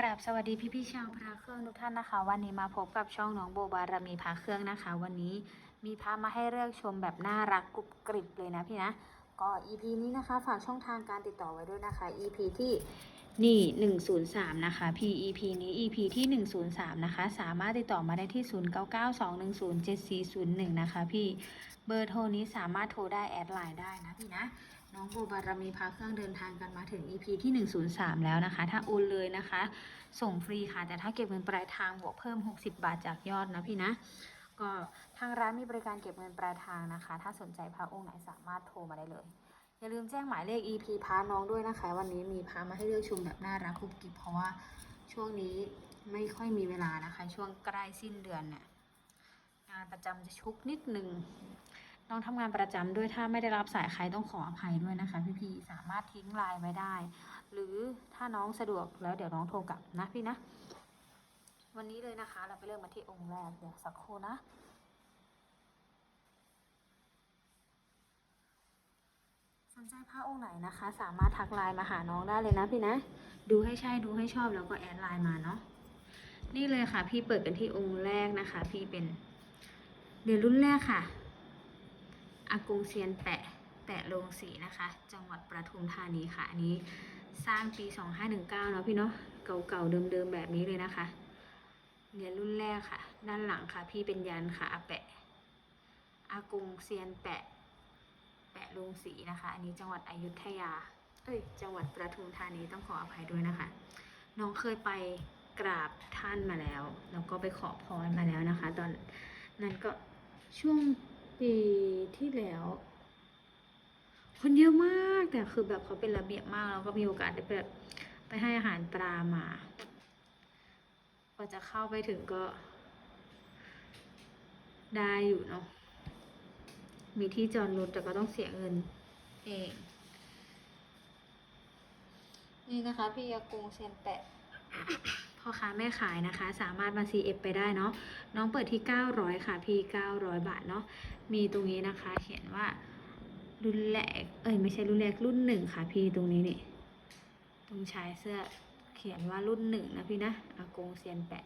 กราบสวัสดีพี่พี่ชาวพระเครื่องทุกท่านนะคะ วันนี้มาพบกับช่องน้องโบบารมีพระเครื่องนะคะ วันนี้มีพระมาให้เลือกชมแบบน่ารักกรุบกริบเลยนะพี่นะก็ EP นี้นะคะฝากช่องทางการติดต่อไว้ด้วยนะคะ EP ที่นี่ 103 นะคะพี่ EP นี้ EP ที่ 103 นะคะ สามารถติดต่อมาได้ที่ 0992107401 นะคะ พี่ เบอร์โทรนี้สามารถโทรได้แอดไลน์ได้นะพี่นะ น้องโบบารมีพาเครื่องเดินทางกันมาถึง EP ที่ 103 แล้วนะคะ ถ้าโอนเลยนะคะ ส่งฟรีค่ะ แต่ถ้าเก็บเงินปลายทางบวกเพิ่ม 60 บาทจากยอดนะพี่นะ ก็ทางร้านมีบริการเก็บเงินปลายทางนะคะ ถ้าสนใจพระองค์ไหนสามารถโทรมาได้เลย อย่าลืมแจ้งหมายเลข EP พาน้องด้วยนะคะ วันนี้มีพามาให้เลือกชมแบบน่ารักกุบกิบเพราะว่าช่วงนี้ไม่ค่อยมีเวลานะคะ ช่วงใกล้สิ้นเดือนเนี่ยงานประจำจะชุกนิดนึง น้องทำงานประจำด้วยถ้าไม่ได้รับสายใครต้องขออภัยด้วยนะคะ พี่ๆสามารถทิ้งไลน์ไว้ได้ หรือถ้าน้องสะดวกแล้วเดี๋ยวน้องโทรกลับนะพี่นะ วันนี้เลยนะคะ เราไปเริ่มมาที่องค์แรกเดี๋ยวสักครู่นะสนใจพระองค์ไหนนะคะ สามารถทักไลน์มาหาน้องได้เลยนะพี่นะ ดูให้ใช่ดูให้ชอบแล้วก็แอดไลน์มาเนาะนี่เลยค่ะ พี่เปิดกันที่องค์แรกนะคะ พี่เป็นเดือนรุ่นแรกค่ะ อากงเซียนแปะแปะโรงสีนะคะ จังหวัดประทุมธานีค่ะ อันนี้สร้างปี 2519เนาะพี่เนาะเก่าๆเดิมๆแบบนี้เลยนะคะเหรียญรุ่นแรกค่ะ ด้านหลังค่ะ พี่เป็นยันค่ะอาแปะอากงเซียนแปะ แปะโรงสีนะคะ อันนี้จังหวัดอยุธยา เอ้ย จังหวัดประทุมธานีต้องขออภัยด้วยนะคะ น้องเคยไปกราบท่านมาแล้ว แล้วก็ไปขอพรมาแล้วนะคะ ตอนนั้นก็ช่วง ปีที่แล้ว คนเยอะมากแต่คือแบบเขาเป็นระเบียบมากแล้วก็มีโอกาสได้แบบไปให้อาหารปลามาพอจะเข้าไปถึงก็ ได้อยู่เนาะมีที่จอดรถแต่ก็ต้องเสียเงินเองนี่นะคะพี่ยากงเซนแปะ พ่อค้าแม่ขายนะคะ สามารถมา CF ไปได้เนาะน้องเปิดที่ 900 ค่ะพี่ 900 บาทเนาะมีตรงนี้นะคะ เขียนว่ารุ่นแรก เอ้ยไม่ใช่รุ่นแรกรุ่นหนึ่งค่ะพี่ตรงนี้นี่ตรงชายเสื้อเขียนว่ารุ่นหนึ่งนะพี่นะอากงเซียนแปะ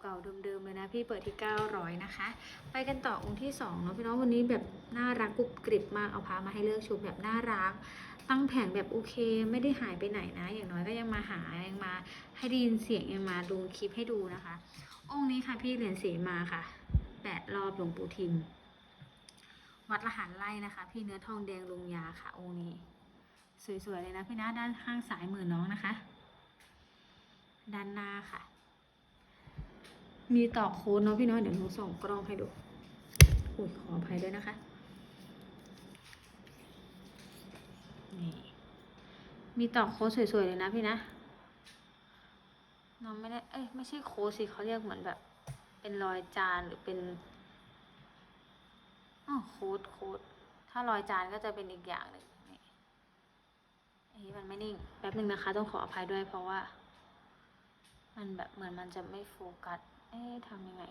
เก่าๆเดิมๆเลยนะพี่เปิดที่ 900 นะคะ ไปกันต่อองค์ที่2เนาะพี่น้องวันนี้แบบน่ารักกรุบกริบมากเอาพามาให้เลือกชมแบบน่ารัก ตั้งแผงแบบโอเค ไม่ได้หายไปไหนนะ อย่างน้อยก็ยังมาหายังมาให้ได้ยินเสียงยังมาดูคลิปให้ดูนะคะ องค์นี้ค่ะพี่เหรียญเสมาค่ะแปดรอบหลวงปู่ทิม วัดละหันไล่นะคะ พี่เนื้อทองแดงลงยาค่ะ องค์นี้ สวยๆเลยนะพี่นะด้านข้างซ้ายมือน้องนะคะ ด้านหน้าค่ะ มีต่อโค้ดเนาะพี่น้อยเดี๋ยวหนูส่งกล้องให้ดูอุ้ยขออภัยด้วยนะคะ นี่ มีต่อโค้ดสวยๆเลยนะพี่นะ น้องไม่ได้ เอ้ยไม่ใช่โค้ดสิเขาเรียกเหมือนแบบ เป็นรอยจานหรือเป็นอ๋อโค้ดโค้ดถ้ารอยจานก็จะเป็นอีกอย่างหนึ่งนี่อันนี้มันไม่นิ่ง แป๊บหนึ่งนะคะ ต้องขออภัยด้วยเพราะว่า มันแบบเหมือนมันจะไม่โฟกัส เอ๊ะทำยังไง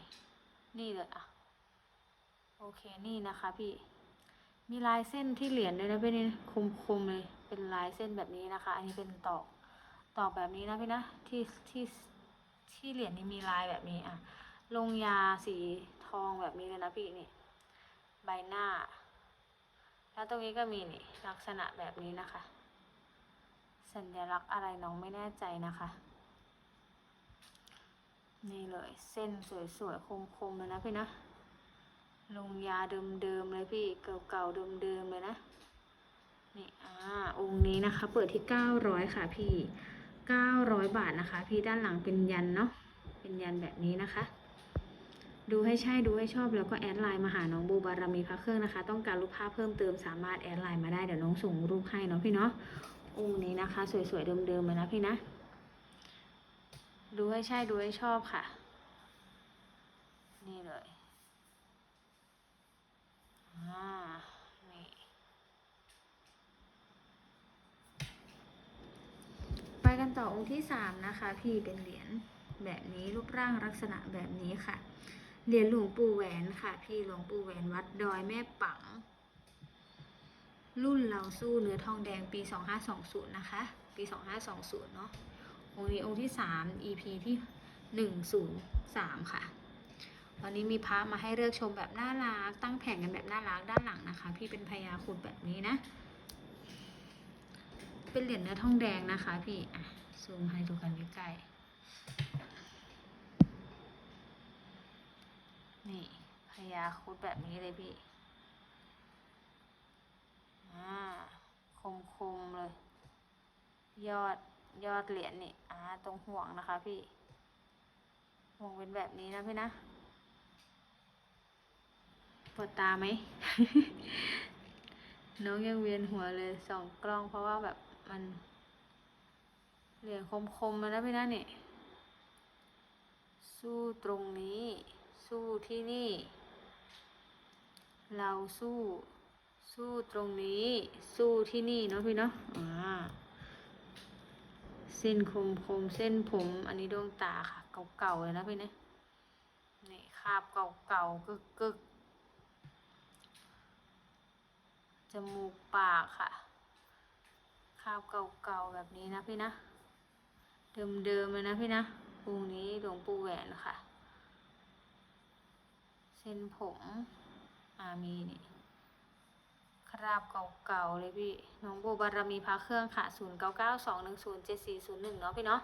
นี่เลยอะโอเค นี่นะคะพี่ มีลายเส้นที่เหรียญด้วยนะพี่นี่คมๆเลย เป็นลายเส้นแบบนี้นะคะ อันนี้เป็นตอกตอกแบบนี้นะพี่นะที่ที่ที่เหรียญนี้มีลายแบบนี้อะ ลงยาสีทองแบบนี้เลยนะพี่นี่ ใบหน้า แล้วตรงนี้ก็มีนี่ลักษณะแบบนี้นะคะ สัญลักษณ์อะไรน้องไม่แน่ใจนะคะ นี่เลยเส้นสวยๆคมๆเลยนะพี่นะลงยาเดิมๆเลยพี่เก่าๆเดิมๆเลยนะ นะคะ เปิดที่ 900 ค่ะพี่ 900 บาทนะคะ พี่ด้านหลังเป็นยันเนาะเป็นยันแบบนี้นะคะ ดูให้ใช่ดูให้ชอบแล้วก็แอดไลน์มาหาน้องโบบารมีพระเครื่องนะคะ ต้องการรูปภาพเพิ่มเติมสามารถแอดไลน์มาได้เดี๋ยวน้องส่งรูปให้เนาะพี่เนาะองค์นี้นะคะ สวยๆเดิมๆเลยนะพี่นะ ดูให้ใช่ดูให้ชอบค่ะ นี่เลยอ่า นี่ ไป กันต่อองค์ที่สามนะคะ พี่เป็นเหรียญแบบนี้รูปร่างลักษณะแบบนี้ค่ะ เหรียญหลวงปู่แหวนค่ะ พี่หลวงปู่แหวนวัดดอยแม่ปัง รุ่นเราสู้เนื้อทองแดงปี 2520 นะคะ ปี 2520 เนาะองค์นี้องค์ที่สาม EP ที่หนึ่งศูนย์สามค่ะวันนี้มีพระมาให้เลือกชมแบบน่ารัก ตั้งแผงกันแบบน่ารักด้านหลังนะคะ พี่เป็นพญาครุดแบบนี้นะ เป็นเหรียญเนื้อทองแดงนะคะพี่อะซูมให้ดูกันใกล้ๆนี่พญาคุดแบบนี้เลยพี่อ่าคมคมๆเลย ยอดยอดเหรียญนี่อ่าตรงห่วงนะคะพี่ห่วงเป็นแบบนี้นะพี่นะปวดตาไหม น้องยังเวียนหัวเลยสองกล้องเพราะว่าแบบัน เหรียคมๆมมานะพี่นะนี่สู้ตรงนี้ สู้ที่นี่ เราสู้ สู้ตรงนี้ สู้ที่นี่เนาะพี่เนาะอ่าเส้นคมคมเส้นผม อันนี้ดวงตาค่ะ เก่าๆเลยนะพี่เนี่ยนี่คาบเก่าๆกึกกึกๆจมูกปากค่ะ คาบเก่าๆแบบนี้นะพี่นะ เดิมๆเลยนะพี่นะองค์นี้หลวงปู่แหวนค่ะ เส้นผมอามีนี่คราบเก่าๆเลยพี่ น้องโบบารมีพระเครื่องค่ะ 0 9 9 2 1 0 7 4 0 1 เนาะพี่เนาะ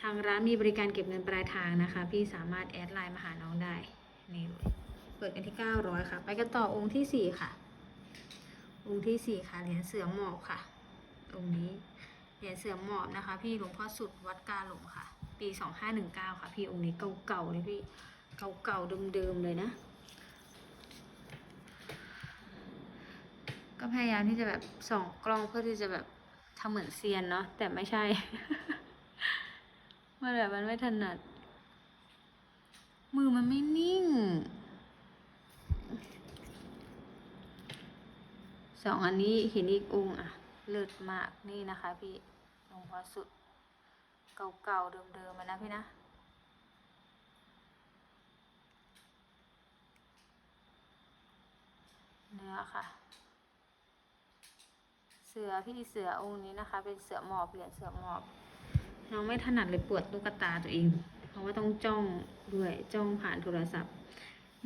ทางร้านมีบริการเก็บเงินปลายทางนะคะ พี่สามารถแอดไลน์มาหาน้องได้ นี่เลยเปิดกันที่ 900 ค่ะ ไปกันต่อองค์ที่ 4 ค่ะ องค์ที่ 4 ค่ะ เหรียญเสือหมอบค่ะ องนี้เหรียญเสือหมอบนะคะ พี่หลวงพ่อสุดวัดกาหลงค่ะ ปี2519ค่ะ พี่องค์นี้เก่าๆเลยพี่เก่าๆเดิมๆเลยนะ ก็พยายามที่จะแบบส่องกล้องเพื่อที่จะแบบทำเหมือนเซียนเนาะแต่ไม่ใช่มันแบบมันไม่ถนัด มือมันไม่นิ่งสองอันนี้เห็นอีกองค์อะ เลิศมากนี่นะคะพี่หลวงพ่อสุด เก่าๆเดิมๆมานะพี่นะ เนื้อค่ะ เสือพี่เสือองค์นี้นะคะ เป็นเสือหมอบเหรียญเสือหมอบ น้องไม่ถนัดเลยปวดลูกตาตัวเอง เพราะว่าต้องจ้องด้วยจ้องผ่านโทรศัพท์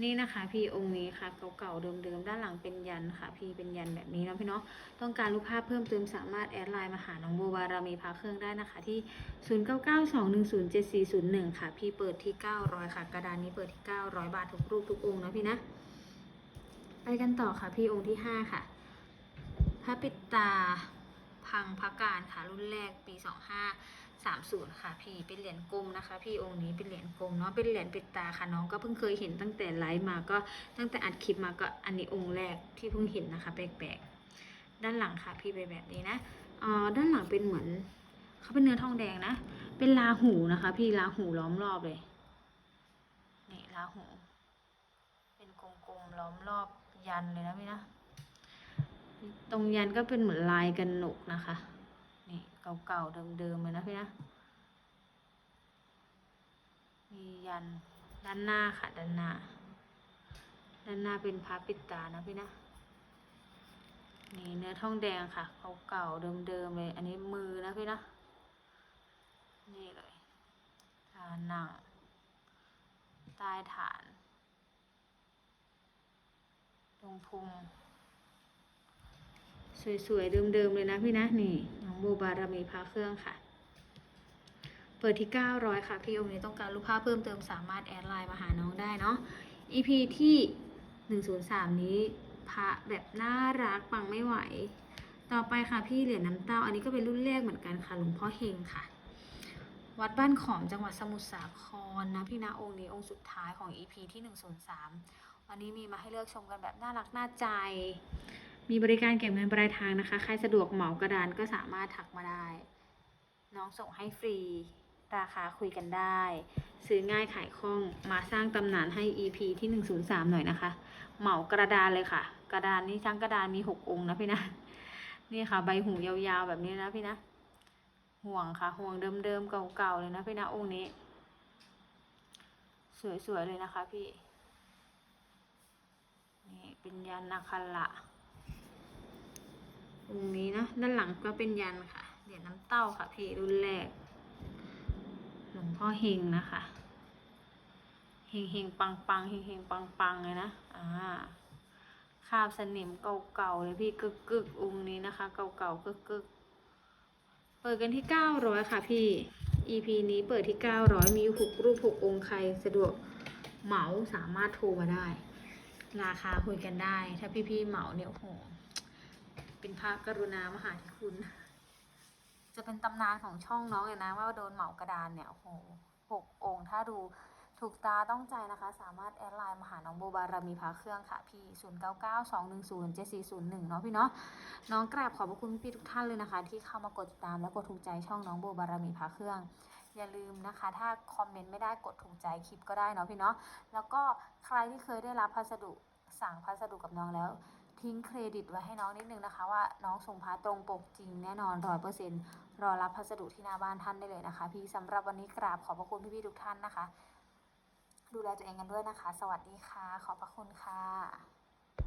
นี่นะคะพี่องค์นี้ค่ะเก่าๆเดิมๆด้านหลังเป็นยันค่ะ พี่เป็นยันแบบนี้นะพี่เนาะต้องการรูปภาพเพิ่มเติมสามารถแอดไลน์มาหาน้องโบบารามีพาเครื่องได้นะคะ ที่ 0992107401 ค่ะ พี่เปิดที่ 900 ค่ะ กระดานนี้เปิดที่ 900 บาททุกรูปทุกองค์นะพี่นะ ไปกันต่อค่ะพี่องค์ที่ 5 ค่ะพระปิดตาพังพระการค่ะรุ่นแรกปี 30 ค่ะพี่เป็นเหรียญกลมนะคะ พี่องค์นี้เป็นเหรียญกลมเนาะเป็นเหรียญปิดตาค่ะน้องก็เพิ่งเคยเห็นตั้งแต่ไลฟ์มาก็ตั้งแต่อัดคลิปมาก็อันนี้องค์แรกที่เพิ่งเห็นนะคะแปลกๆด้านหลังค่ะพี่เป็นแบบนี้นะอ่าด้านหลังเป็นเหมือนเขาเป็นเนื้อทองแดงนะ เป็นลาหูนะคะ พี่ลาหูล้อมรอบเลยนี่ลาหู เป็นกลมๆล้อมรอบยันเลยนะพี่นะตรงยันก็เป็นเหมือนลายกันหนกนะคะ เก่าๆเดิมๆเลยนะพี่นะมียันด้านหน้าค่ะด้านหน้า ด้านหน้าเป็นพระปิดตานะพี่นะนี่เนื้อทองแดงค่ะเก่าๆเดิมๆเลย อันนี้มือนะพี่นะ นี่เลยฐานหนังใต้ฐานตรงพุงสวยๆเดิมๆเลยนะพี่นะนี่ บบารมีพระเครื่องค่ะ เปิดที่ 900 ค่ะ พี่องค์นี้ต้องการรูปภาพเพิ่มเติมสามารถแอดไลน์มาหาน้องได้เนาะ EP ที่ 103 นี้พระแบบน่ารักปังไม่ไหว ต่อไปค่ะพี่เหรียญน้ำเต้า อันนี้ก็เป็นรุ่นแรกเหมือนกันค่ะหลวงพ่อเฮงค่ะ วัดบ้านขอมจังหวัดสมุทรสาครนะพี่นะองค์นี้องค์สุดท้ายของ EP ที่ 103วันนี้มีมาให้เลือกชมกันแบบน่ารักน่าใจ มีบริการเก็บเงินปลายทางนะคะ ใครสะดวกเหมากระดานก็สามารถทักมาได้ น้องส่งให้ฟรี ราคาคุยกันได้ ซื้อง่ายขายคล่องมาสร้างตำนานให้ EP ที่ 103 หน่อยนะคะ เหมากระดานเลยค่ะ กระดานนี้ทั้งกระดานมี 6 องค์นะพี่นะนี่ค่ะ ใบหูยาวๆแบบนี้นะพี่นะ ห่วงค่ะ ห่วงเดิมๆเก่าๆเลยนะพี่นะองค์นี้ สวยๆเลยนะคะพี่ นี่เป็นยันนาคาระ องค์นี้เนาะด้านหลังก็เป็นยันค่ะ เหรียญน้ำเต้าค่ะพี่รุ่นแรก หลวงพ่อเฮงนะคะเฮงเฮงปังปังเฮงเฮงปังปังเลยนะ อ่าคาบสนิมเก่าๆเลยพี่กึกกึกองค์นี้นะคะ เก่าๆกึกกึกเปิดกันที่เก้าร้อยค่ะพี่ EP นี้เปิดที่เก้าร้อยมีหกรูปหกองค์ใครสะดวกเหมาสามารถโทรมาได้ ราคาคุยกันได้ ถ้าพี่ๆเหมาเนี่ยโห เป็นพระกรุณามหาธิคุณ จะเป็นตำนานของช่องน้องเลยนะ ว่าโดนเหมากระดานเนี่ยโอ้โหหกองค์ถ้าดูถูกตาต้องใจนะคะ สามารถแอดไลน์มาหาน้องโบบารามีพาเครื่องค่ะ พี่ 0 9 9 2 1 0 7 4 0 1 เนาะพี่เนาะน้องกราบขอบพระคุณพี่ทุกท่านเลยนะคะ ที่เข้ามากดติดตามและกดถูกใจช่องน้องโบบารามีพาเครื่อง อย่าลืมนะคะ ถ้าคอมเมนต์ไม่ได้กดถูกใจคลิปก็ได้เนาะพี่เนาะแล้วก็ใครที่เคยได้รับพัสดุสั่งพัสดุกับน้องแล้ว ทิ้งเครดิตไว้ให้น้องนิดนึงนะคะ ว่าน้องส่งพาตรงปกจริงแน่นอนร้อยเปอร์เซ็นต์รอรับพัสดุที่หน้าบ้านท่านได้เลยนะคะ พี่สำหรับวันนี้กราบขอบพระคุณพี่ๆทุกท่านนะคะ ดูแลตัวเองกันด้วยนะคะ สวัสดีค่ะ ขอบพระคุณค่ะ